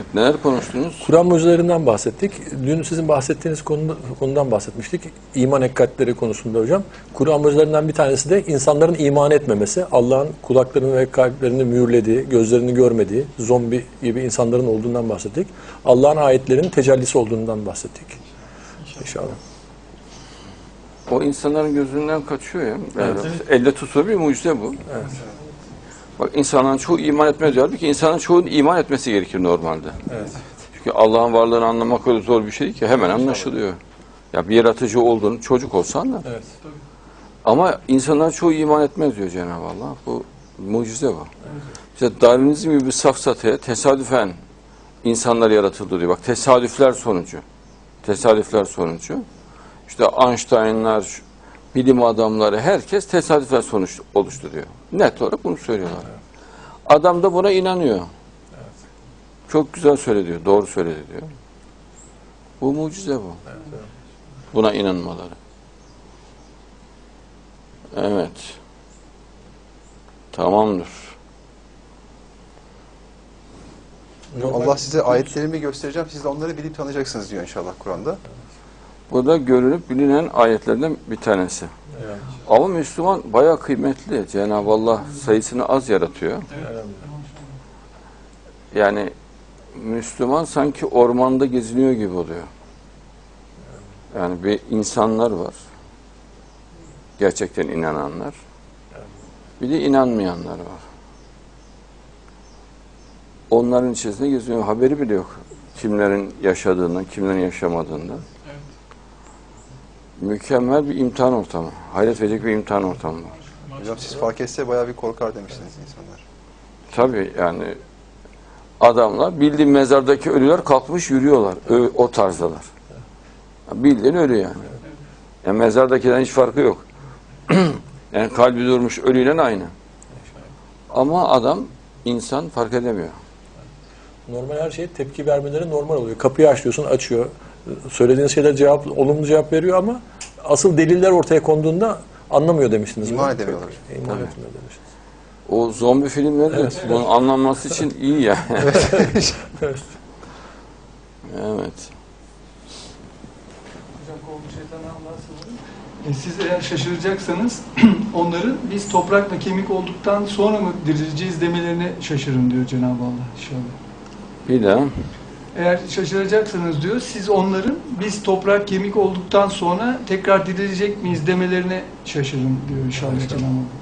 Evet, neler konuştunuz? Kur'an mucizelerinden bahsettik. Dün sizin bahsettiğiniz konuda, konudan bahsetmiştik. İman hakikatleri konusunda hocam. Kur'an mucizelerinden bir tanesi de insanların iman etmemesi. Allah'ın kulaklarını ve kalplerini mühürlediği, gözlerini görmediği, zombi gibi insanların olduğundan bahsettik. Allah'ın ayetlerinin tecellisi olduğundan bahsettik. İnşallah. O insanların gözünden kaçıyor ya. Yani Elle tutulur bir mucize bu. Bak insanların çoğu iman etmez diyor. Halbuki insanın çoğunun iman etmesi gerekir normalde. Evet. Çünkü Allah'ın varlığını anlamak öyle zor bir şey ki hemen anlaşılıyor. Ya bir yaratıcı olduğunu çocuk olsan da. Evet. Ama insanlar çoğu iman etmez diyor Cenab-ı Allah. Bu mucize bu. İşte Darwinizm gibi bir safsataya tesadüfen insanlar yaratıldı diyor. Bak tesadüfler sonucu. Tesadüfler sonucu. İşte Einstein'lar, bilim adamları herkes tesadüfler sonuç oluştu diyor. Net olarak bunu söylüyorlar. Adam da buna inanıyor. Çok güzel söyledi diyor. Doğru söyledi diyor. Bu mucize bu. Buna inanmaları. Evet. Tamamdır. Allah size ayetlerimi göstereceğim. Siz de onları bilip tanıyacaksınız diyor inşallah Kur'an'da. Bu da görülüp bilinen ayetlerden bir tanesi. Evet. Ama Müslüman bayağı kıymetli. Cenab-ı Allah sayısını az yaratıyor. Yani Müslüman sanki ormanda geziniyor gibi oluyor. Yani bir insanlar var. Gerçekten inananlar. Bir de inanmayanlar var. Onların içerisinde geziyor. Haberi bile yok. Kimlerin yaşadığından, kimlerin yaşamadığından. Mükemmel bir imtihan ortamı. Hayret verecek bir imtihan ortamı var. Hocam siz fark etse bayağı bir korkar demiştiniz insanlar. Tabii yani adamlar bildiğin mezardaki ölüler kalkmış yürüyorlar. Ö- o tarzdalar. Bildiğin ölü yani. yani mezardakinden hiç farkı yok. yani kalbi durmuş ölüyle aynı. Ama adam insan fark edemiyor. Normal her şeye tepki vermeleri normal oluyor. Kapıyı açıyorsun, açıyor. Söylediğiniz şeyler cevap, olumlu cevap veriyor ama asıl deliller ortaya konduğunda anlamıyor demiştiniz. İman edemiyorlar. İman etmiyor demiştiniz. O zombi filmleri de bunun anlanması için iyi yani. Evet. evet. Hocam şeytan. E, Siz eğer şaşıracaksanız onların biz toprak ve kemik olduktan sonra mı dirileceğiz demelerine şaşırın diyor Cenab-ı Allah inşallah. Bir de Eğer şaşıracaksanız diyor siz onların biz toprak kemik olduktan sonra tekrar dirilecek miyiz demelerine şaşırın diyor inşallah Cenab-ı Allah.